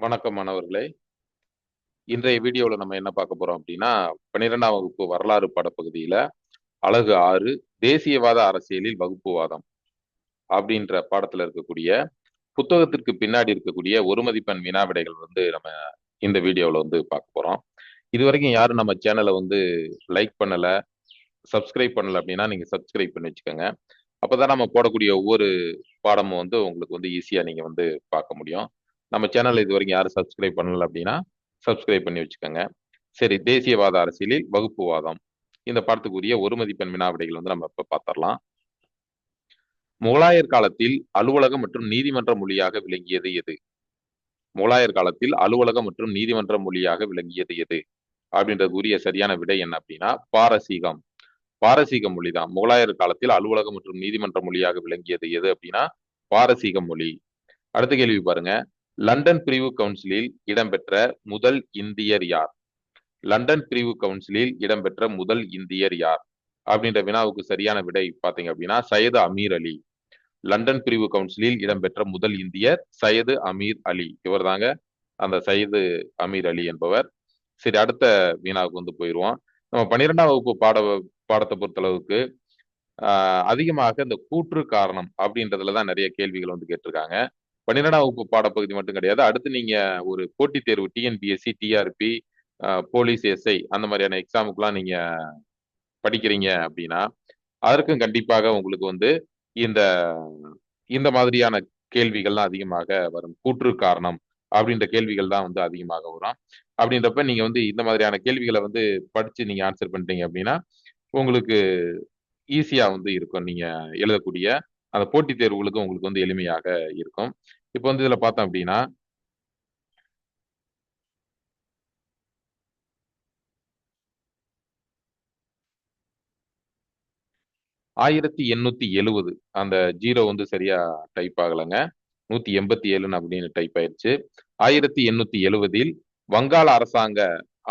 வணக்கம் மாணவர்களே. இன்றைய வீடியோவில் நம்ம என்ன பார்க்க போறோம் அப்படின்னா பன்னிரெண்டாம் வகுப்பு வரலாறு பாடப்பகுதியில அழகு ஆறு தேசியவாத அரசியலில் வகுப்புவாதம் அப்படின்ற பாடத்துல இருக்கக்கூடிய புத்தகத்திற்கு பின்னாடி இருக்கக்கூடிய ஒரு மதிப்பெண் வினா விடைகள் வந்து நம்ம இந்த வீடியோவில் வந்து பார்க்க போறோம். இது வரைக்கும் யாரும் நம்ம சேனலை வந்து லைக் பண்ணல சப்ஸ்கிரைப் பண்ணல அப்படின்னா நீங்க சப்ஸ்கிரைப் பண்ணி வச்சுக்கோங்க. அப்போதான் நம்ம போடக்கூடிய ஒவ்வொரு பாடமும் வந்து உங்களுக்கு வந்து ஈஸியா நீங்க வந்து பார்க்க முடியும். நம்ம சேனல் இது வரைக்கும் யாரும் சப்ஸ்கிரைப் பண்ணல அப்படின்னா சப்ஸ்கிரைப் பண்ணி வச்சுக்கோங்க. சரி தேசியவாத அரசியலில் வகுப்புவாதம் இந்த பாடத்துக்குரிய ஒரு மதிப்பெண் வினாவிடைகள் வந்து நம்ம இப்ப பார்த்துடலாம். முகலாயர் காலத்தில் அலுவலகம் மற்றும் நீதிமன்ற மொழியாக விளங்கியது எது? முகலாயர் காலத்தில் அலுவலகம் மற்றும் நீதிமன்ற மொழியாக விளங்கியது எது? அப்படின்றதுக்குரிய சரியான விடை என்ன அப்படின்னா பாரசீகம். பாரசீக மொழி தான் முகலாயர் காலத்தில் அலுவலகம் மற்றும் நீதிமன்ற மொழியாக விளங்கியது எது அப்படின்னா பாரசீக மொழி. அடுத்த கேள்வி பாருங்க. லண்டன் பிரிவு கவுன்சிலில் இடம்பெற்ற முதல் இந்தியர் யார்? லண்டன் பிரிவு கவுன்சிலில் இடம்பெற்ற முதல் இந்தியர் யார்? அப்படின்ற வினாவுக்கு சரியான விடை பார்த்தீங்க அப்படின்னா சையது அமீர் அலி. லண்டன் பிரிவு கவுன்சிலில் இடம்பெற்ற முதல் இந்தியர் சையது அமீர் அலி. இவர் தாங்க அந்த சையது அமீர் அலி என்பவர். சரி அடுத்த வினாவுக்கு வந்து போயிடுவோம். நம்ம பன்னிரெண்டாம் வகுப்பு பாட பாடத்தை பொறுத்தளவுக்கு அதிகமாக இந்த கூற்று காரணம் அப்படின்றதுல தான் நிறைய கேள்விகள் வந்து கேட்டிருக்காங்க. பன்னிரெண்டாம் வகுப்பு பாடப்பகுதி மட்டும் கிடையாது. அடுத்து நீங்க ஒரு போட்டித் தேர்வு டிஎன்பிஎஸ்சி டிஆர்பி போலீஸ் எஸ்ஐ அந்த மாதிரியான எக்ஸாமுக்குலாம் நீங்க படிக்கிறீங்க அப்படின்னா அதற்கும் கண்டிப்பாக உங்களுக்கு வந்து இந்த இந்த மாதிரியான கேள்விகள்லாம் அதிகமாக வரும். கூற்று காரணம் அப்படின்ற கேள்விகள் தான் வந்து அதிகமாக வரும். அப்படின்றப்ப நீங்க வந்து இந்த மாதிரியான கேள்விகளை வந்து படிச்சு நீங்க ஆன்சர் பண்ணிட்டீங்க அப்படின்னா உங்களுக்கு ஈஸியா வந்து இருக்கும். நீங்க எழுதக்கூடிய அந்த போட்டித் தேர்வுகளுக்கு உங்களுக்கு வந்து எளிமையாக இருக்கும். இப்போ வந்து இதுல பார்த்தோம் அப்படின்னா ஆயிரத்தி எண்ணூத்தி எழுவது. அந்த ஜீரோ வந்து சரியா டைப் ஆகலைங்க. நூத்தி எண்பத்தி ஏழுன்னு அப்படின்னு டைப் ஆயிடுச்சு. ஆயிரத்தி எண்ணூத்தி எழுவதில் வங்காள அரசாங்க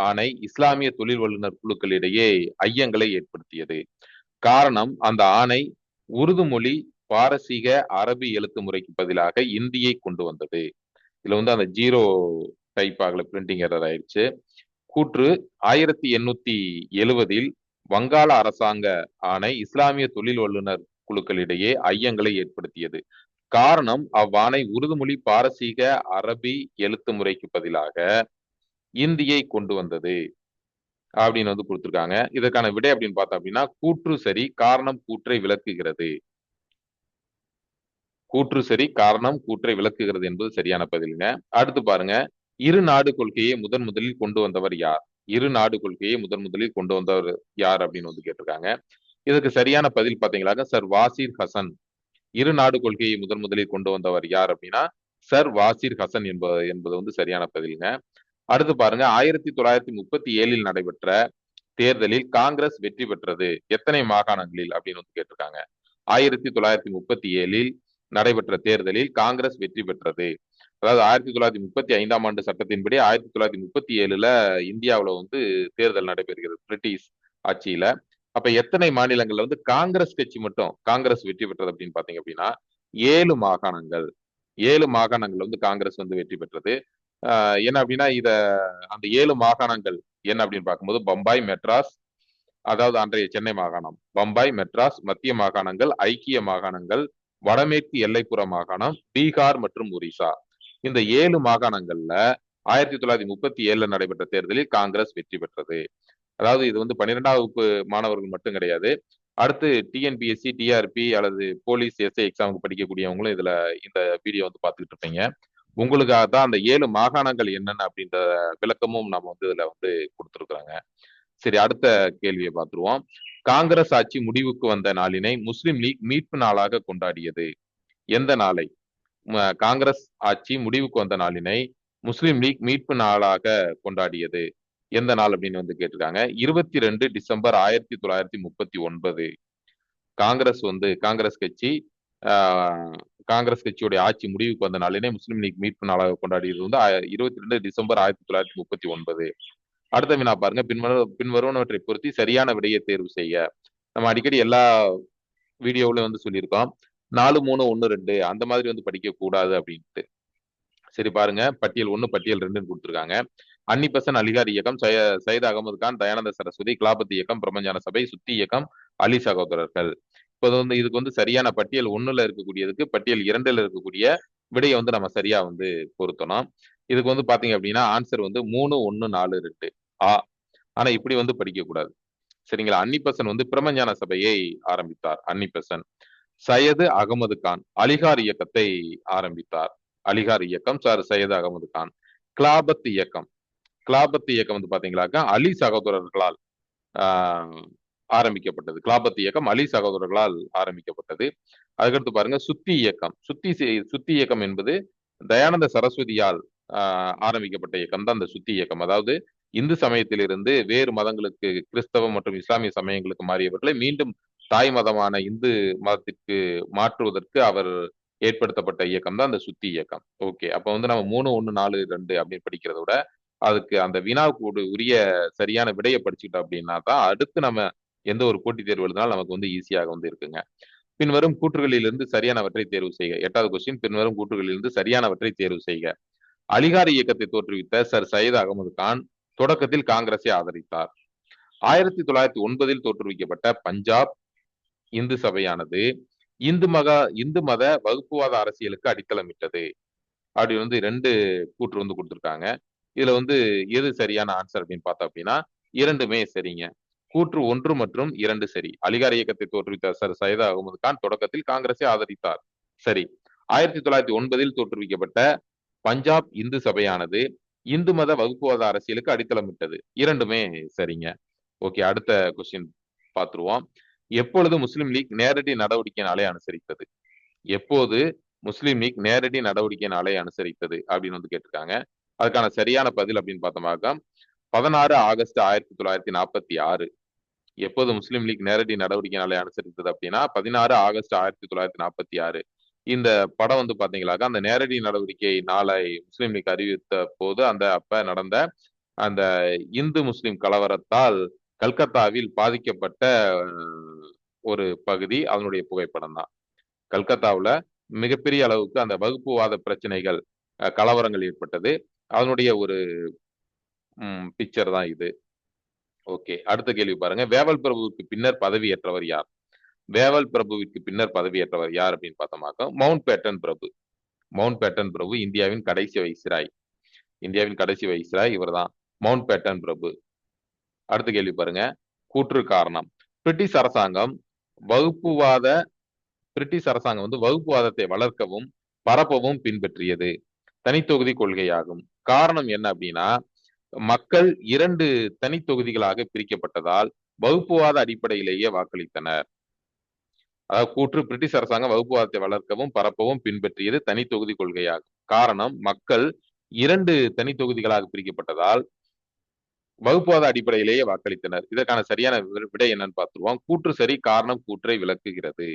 ஆணை இஸ்லாமிய தொழில் வல்லுநர் குழுக்களிடையே ஐயங்களை ஏற்படுத்தியது. காரணம் அந்த ஆணை உருது மொழி பாரசீக அரபி எழுத்து முறைக்கு பதிலாக இந்தியை கொண்டு வந்தது. இதுல வந்து அந்த ஜீரோ டைப் ஆகல பிரிண்டிங் எரர் ஆயிடுச்சு கூற்று ஆயிரத்தி எண்ணூத்தி எழுவதில் வங்காள அரசாங்க ஆணை இஸ்லாமிய தொழில் வல்லுநர் குழுக்களிடையே ஐயங்களை ஏற்படுத்தியது. காரணம் அவ்வாணை உருதுமொழி பாரசீக அரபி எழுத்து முறைக்கு பதிலாக இந்தியை கொண்டு வந்தது அப்படின்னு வந்து கொடுத்துருக்காங்க. இதற்கான விடை அப்படின்னு பார்த்தோம் அப்படின்னா கூற்று சரி காரணம் கூற்றை விளக்குகிறது. கூற்று சரி காரணம் கூற்றை விளக்குகிறது என்பது சரியான பதிலுங்க அடுத்து பாருங்க இரு நாடு கொள்கையை முதன் முதலில் கொண்டு வந்தவர் யார்? இரு நாடு கொள்கையை முதன் முதலில் கொண்டு வந்தவர் யார் அப்படின்னு வந்து கேட்டிருக்காங்க. இதுக்கு சரியான பதில் பாத்தீங்களாக்க சர் வாசிர் ஹசன். இரு நாடு கொள்கையை முதன் முதலில் கொண்டு வந்தவர் யார் அப்படின்னா சர் வாசிர் ஹசன் என்பது என்பது வந்து சரியான பதிலுங்க அடுத்து பாருங்க ஆயிரத்தி தொள்ளாயிரத்தி முப்பத்தி ஏழில் நடைபெற்ற தேர்தலில் காங்கிரஸ் வெற்றி பெற்றது எத்தனை மாகாணங்களில் அப்படின்னு வந்து கேட்டிருக்காங்க. ஆயிரத்தி தொள்ளாயிரத்தி முப்பத்தி ஏழில் நடைபெற்ற தேர்தலில் காங்கிரஸ் வெற்றி பெற்றது. அதாவது ஆயிரத்தி தொள்ளாயிரத்தி முப்பத்தி ஐந்தாம் ஆண்டு சட்டத்தின்படி ஆயிரத்தி தொள்ளாயிரத்தி முப்பத்தி ஏழுல இந்தியாவில் வந்து தேர்தல் நடைபெறுகிறது பிரிட்டிஷ் ஆட்சியில. அப்ப எத்தனை மாநிலங்கள்ல வந்து காங்கிரஸ் கட்சி மட்டும் காங்கிரஸ் வெற்றி பெற்றது அப்படின்னு பாத்தீங்க அப்படின்னா ஏழு மாகாணங்கள். ஏழு மாகாணங்கள் வந்து காங்கிரஸ் வந்து வெற்றி பெற்றது. என்ன அப்படின்னா இத அந்த ஏழு மாகாணங்கள் என்ன அப்படின்னு பார்க்கும்போது பம்பாய் மெட்ராஸ் அதாவது அன்றைய சென்னை மாகாணம். பம்பாய் மெட்ராஸ் மத்திய மாகாணங்கள் ஐக்கிய மாகாணங்கள் வடமேற்கு எல்லைப்புற மாகாணம் பீகார் மற்றும் ஒரிசா. இந்த ஏழு மாகாணங்கள்ல ஆயிரத்தி தொள்ளாயிரத்தி முப்பத்தி ஏழுல நடைபெற்ற தேர்தலில் காங்கிரஸ் வெற்றி பெற்றது. அதாவது இது வந்து பன்னிரெண்டாம் வகுப்பு மாணவர்கள் மட்டும் கிடையாது. அடுத்து டிஎன்பிஎஸ்சி டிஆர்பி அல்லது போலீஸ் எஸ்ஐ எக்ஸாமுக்கு படிக்கக்கூடியவங்களும் இதுல இந்த வீடியோ வந்து பார்த்துக்கிட்டு இருப்பீங்க. உங்களுக்காக தான் அந்த ஏழு மாகாணங்கள் என்னென்ன அப்படின்ற விளக்கமும் நம்ம வந்து இதுல வந்து கொடுத்துருக்குறாங்க. சரி அடுத்த கேள்வியை பார்த்துருவோம். காங்கிரஸ் ஆட்சி முடிவுக்கு வந்த நாளினை முஸ்லிம் லீக் மீட்பு நாளாக கொண்டாடியது. எந்த நாளை? காங்கிரஸ் ஆட்சி முடிவுக்கு வந்த நாளினை முஸ்லிம் லீக் மீட்பு நாளாக கொண்டாடியது. எந்த நாள் அப்படின்னு வந்து கேட்டிருக்காங்க. இருபத்தி ரெண்டு டிசம்பர் ஆயிரத்தி தொள்ளாயிரத்தி முப்பத்தி ஒன்பது. காங்கிரஸ் வந்து காங்கிரஸ் கட்சி காங்கிரஸ் கட்சியுடைய ஆட்சி முடிவுக்கு வந்த நாளினை முஸ்லீம் லீக் மீட்பு நாளாக கொண்டாடியது வந்து இருபத்தி ரெண்டு டிசம்பர் ஆயிரத்தி தொள்ளாயிரத்தி முப்பத்தி ஒன்பது. அடுத்த வினா பாருங்க. பின்வரும் பின்வருவனவற்றை பொருத்தி சரியான விடையை தேர்வு செய்ய. நம்ம அடிக்கடி எல்லா வீடியோவிலும் வந்து சொல்லியிருக்கோம். நாலு மூணு ஒன்று ரெண்டு அந்த மாதிரி வந்து படிக்க கூடாது அப்படின்ட்டு. சரி பாருங்க. பட்டியல் ஒன்று பட்டியல் ரெண்டுன்னு கொடுத்துருக்காங்க. அன்னிபசன் அலிகார் இயக்கம் சய சையத் அகமது கான் தயானந்த சரஸ்வதி கிலாபத் இயக்கம் பிரபஞ்சான சபை சுத்தி இயக்கம் அலி சகோதரர்கள். இப்போ வந்து இதுக்கு வந்து சரியான பட்டியல் ஒன்றுல இருக்கக்கூடியதுக்கு பட்டியல் இரண்டுல இருக்கக்கூடிய விடையை வந்து நம்ம சரியா வந்து பொருத்தணும். இதுக்கு வந்து பாத்தீங்க அப்படின்னா ஆன்சர் வந்து மூணு ஒன்னு நாலு ரெண்டு. ஆ. ஆனா இப்படி வந்து படிக்க கூடாது சரிங்களா? அன்னிபசன் வந்து பிரம்மஞான சபையை ஆரம்பித்தார். அன்னிபசன். சையது அகமது கான். அலிகார் இயக்கத்தை ஆரம்பித்தார். அலிகார் இயக்கம் சார் சையது அகமது கான். கிளாபத் இயக்கம். கிளாபத் இயக்கம் வந்து பாத்தீங்களாக்கா அலி சகோதரர்களால் ஆஹ், ஆரம்பிக்கப்பட்டது. கிளாபத் இயக்கம் அலி சகோதரர்களால் ஆரம்பிக்கப்பட்டது. அதுக்கடுத்து பாருங்க சுத்தி இயக்கம். சுத்தி செய்- சுத்தி இயக்கம் என்பது தயானந்த சரஸ்வதியால் ஆரம்பிக்கப்பட்ட இயக்கம் தான் அந்த சுத்தி இயக்கம். அதாவது இந்து சமயத்திலிருந்து வேறு மதங்களுக்கு கிறிஸ்தவம் மற்றும் இஸ்லாமிய சமயங்களுக்கு மாறியவர்களை மீண்டும் தாய் மதமான இந்து மதத்திற்கு மாற்றுவதற்கு அவர் ஏற்படுத்தப்பட்ட இயக்கம் தான் அந்த சுத்தி இயக்கம். ஓகே. அப்ப வந்து நம்ம மூணு ஒன்று நாலு ரெண்டு அப்படின்னு படிக்கிறத விட அதுக்கு அந்த வினாவுக்கு உரிய சரியான விடையை படிச்சுக்கிட்டோம் அப்படின்னா தான் அடுத்து நம்ம எந்த ஒரு போட்டித் தேர்வு எழுதினாலும் நமக்கு வந்து ஈஸியாக வந்து இருக்குங்க. பின்வரும் கூற்றுகளிலிருந்து சரியானவற்றை தேர்வு செய்க. எட்டாவது கொஸ்டின் பின்வரும் கூற்றுகளிலிருந்து சரியானவற்றை தேர்வு செய்க. அலிகார் இயக்கத்தை தோற்றுவித்த சர் சையத் அகமது கான் தொடக்கத்தில் காங்கிரஸை ஆதரித்தார். ஆயிரத்தி தொள்ளாயிரத்தி ஒன்பதில் தோற்றுவிக்கப்பட்ட பஞ்சாப் இந்து சபையானது இந்து மக இந்து மத வகுப்புவாத அரசியலுக்கு அடித்தளமிட்டது. அப்படி வந்து ரெண்டு கூற்று வந்து கொடுத்துருக்காங்க. இதுல வந்து எது சரியான ஆன்சர் அப்படின்னு பார்த்தோம் அப்படின்னா இரண்டுமே சரிங்க. கூற்று ஒன்று மற்றும் இரண்டு சரி. அலிகார் இயக்கத்தை தோற்றுவித்த சர் சையத் அகமது கான் தொடக்கத்தில் காங்கிரஸை ஆதரித்தார். சரி. ஆயிரத்தி தொள்ளாயிரத்தி ஒன்பதில் தோற்றுவிக்கப்பட்ட பஞ்சாப் இந்து சபையானது இந்து மத வகுப்புவாத அரசியலுக்கு அடித்தளமிட்டது இரண்டுமே சரிங்க. ஓகே அடுத்த கொஸ்டின் பார்த்துருவோம். எப்பொழுது முஸ்லிம் லீக் நேரடி நடவடிக்கை நாளை அனுசரித்தது? எப்போது முஸ்லிம் லீக் நேரடி நடவடிக்கை நாளை அனுசரித்தது அப்படின்னு வந்து கேட்டிருக்காங்க. அதுக்கான சரியான பதில் அப்படின்னு பார்த்தோம்னாக்கா பதினாறு ஆகஸ்ட் ஆயிரத்தி தொள்ளாயிரத்தி நாற்பத்தி ஆறு. எப்போது முஸ்லீம் லீக் நேரடி நடவடிக்கை நாளை அனுசரித்தது அப்படின்னா பதினாறு ஆகஸ்ட் ஆயிரத்தி தொள்ளாயிரத்தி நாற்பத்தி ஆறு. இந்த படம் வந்து பாத்தீங்களாக்க அந்த நேரடி நடவடிக்கை நாளை முஸ்லீம் லீக் அறிவித்த போது அந்த அப்ப நடந்த அந்த இந்து முஸ்லிம் கலவரத்தால் கல்கத்தாவில் பாதிக்கப்பட்ட ஒரு பகுதி அதனுடைய புகைப்படம் தான். கல்கத்தாவில் மிகப்பெரிய அளவுக்கு அந்த வகுப்புவாத பிரச்சனைகள் கலவரங்கள் ஏற்பட்டது. அதனுடைய ஒரு பிக்சர் தான் இது. ஓகே அடுத்த கேள்வி பாருங்க. வேவல் பிரபுவுக்கு பின்னர் பதவியேற்றவர் யார்? வேவல் பிரபுவிற்கு பின்னர் பதவியேற்றவர் யார் அப்படின்னு பார்த்தோமாக்க மவுண்ட் பேட்டன் பிரபு. மவுண்ட் பேட்டன் பிரபு இந்தியாவின் கடைசி வைசிராய் இந்தியாவின் கடைசி வைஸ்ராய் இவர்தான். மவுண்ட் பேட்டன் பிரபு. அடுத்த கேள்வி பாருங்க. கூற்று காரணம். பிரிட்டிஷ் அரசாங்கம் வகுப்புவாத பிரிட்டிஷ் அரசாங்கம் வந்து வகுப்புவாதத்தை வளர்க்கவும் பரப்பவும் பின்பற்றியது. தனித்தொகுதி கொள்கையாகும். காரணம் என்ன அப்படின்னா மக்கள் இரண்டு தனித்தொகுதிகளாக பிரிக்கப்பட்டதால் வகுப்புவாத அடிப்படையிலேயே வாக்களித்தனர். அதாவது கூற்று பிரிட்டிஷ் அரசாங்கம் வகுப்புவாதத்தை வளர்க்கவும் பரப்பவும் பின்பற்றியது தனித்தொகுதி கொள்கையாகும். காரணம் மக்கள் இரண்டு தனித்தொகுதிகளாக பிரிக்கப்பட்டதால் வகுப்புவாத அடிப்படையிலேயே வாக்களித்தனர். இதற்கான சரியான விடை என்னன்னு பார்த்துருவோம். கூற்று சரி காரணம் கூற்றை விளக்குகிறது.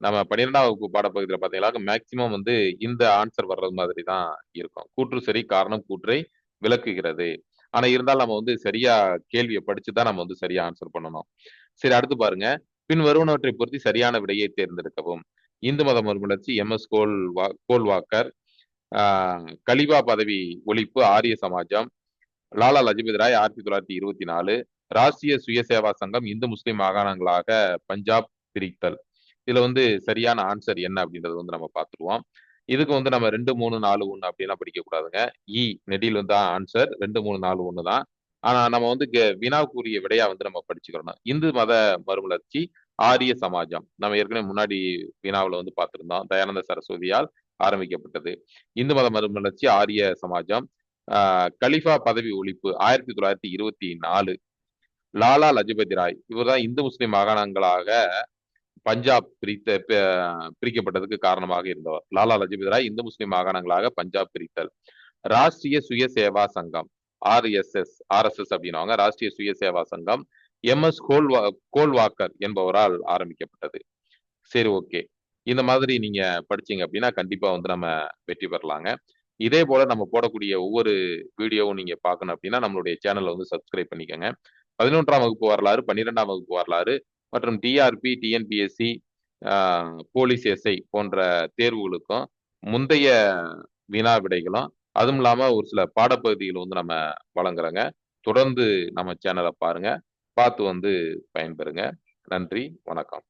நம்ம பன்னிரெண்டாம் வகுப்பு பாடப்பகுதியில் பார்த்தீங்கன்னா மேக்சிமம் வந்து இந்த ஆன்சர் வர்றது மாதிரி தான் இருக்கும். கூற்று சரி காரணம் கூற்றை விளக்குகிறது. ஆனா இருந்தாலும் நம்ம வந்து சரியா கேள்வியை படிச்சு தான் நம்ம வந்து சரியா ஆன்சர் பண்ணணும். சரி அடுத்து பாருங்க. பின் வருவனவற்றை பொருத்தி சரியான விடையை தேர்ந்தெடுக்கவும். இந்து மத மறுமலர்ச்சி எம். எஸ். கோல் வா- கோல்வாக்கர் ஆஹ், கலிபா பதவி ஒழிப்பு ஆரிய சமாஜம் லாலா லஜபதி ராய் ஆயிரத்தி தொள்ளாயிரத்தி இருபத்தி நாலு ராஷ்டிரிய சுயசேவா சங்கம் இந்து முஸ்லிம் மாகாணங்களாக பஞ்சாப் பிரித்தல். இதுல வந்து சரியான ஆன்சர் என்ன அப்படின்றது வந்து நம்ம பார்த்துருவோம். இதுக்கு வந்து நம்ம ரெண்டு மூணு நாலு ஒன்று அப்படிலாம் படிக்க கூடாதுங்க. E, இ நெடியில் வந்து ஆன்சர் ரெண்டு மூணு நாலு ஒன்று தான். ஆனா நம்ம வந்து கெ- வினாவுக்குரிய விடையா வந்து நம்ம படிச்சுக்கிறோம் இந்து மத மறுமலர்ச்சி ஆரிய சமாஜம். நம்ம ஏற்கனவே முன்னாடி வினாவில் வந்து பார்த்திருந்தோம் தயானந்த சரஸ்வதியால் ஆரம்பிக்கப்பட்டது. இந்து மத மறுமலர்ச்சி ஆரிய சமாஜம் ஆஹ் கலிஃபா பதவி ஒழிப்பு ஆயிரத்தி தொள்ளாயிரத்தி இருபத்தி நாலு. லாலா லஜபதி ராய் இவர்தான் இந்து முஸ்லிம் மாகாணங்களாக பஞ்சாப் பிரித்த பிரிக்கப்பட்டதுக்கு காரணமாக இருந்தவர். லாலா லஜபதி ராய் இந்து முஸ்லிம் மாகாணங்களாக பஞ்சாப் பிரித்தல். ராஷ்டிரிய சுய சேவா சங்கம். ஆர்எஸ்எஸ் ஆர்எஸ்எஸ் அப்படின்னுவாங்க. ராஷ்டிரிய சுயசேவா சங்கம் எம் எஸ் கோல்வா கோல்வாக்கர் என்பவரால் ஆரம்பிக்கப்பட்டது. சரி ஓகே. இந்த மாதிரி நீங்க படிச்சீங்க அப்படின்னா கண்டிப்பா வந்து நம்ம வெற்றி பெறலாங்க. இதே போல நம்ம போடக்கூடிய ஒவ்வொரு வீடியோவும் நீங்க பார்க்கணும் அப்படின்னா நம்மளுடைய சேனலை வந்து சப்ஸ்கிரைப் பண்ணிக்கோங்க. பதினொன்றாம் வகுப்பு வரலாறு பன்னிரெண்டாம் வகுப்பு வரலாறு மற்றும் டிஆர்பி டிஎன்பிஎஸ்சி போலீஸ் எஸ்ஐ போன்ற தேர்வுகளுக்கும் முந்தைய வினா விடைகளும் அதுவும் இல்லாமல் ஒரு சில பாடப்பகுதிகள் வந்து நம்ம வழங்குறோங்க. தொடர்ந்து நம்ம சேனலை பாருங்க. பார்த்து வந்து பயன்பெறுங்க. நன்றி. வணக்கம்.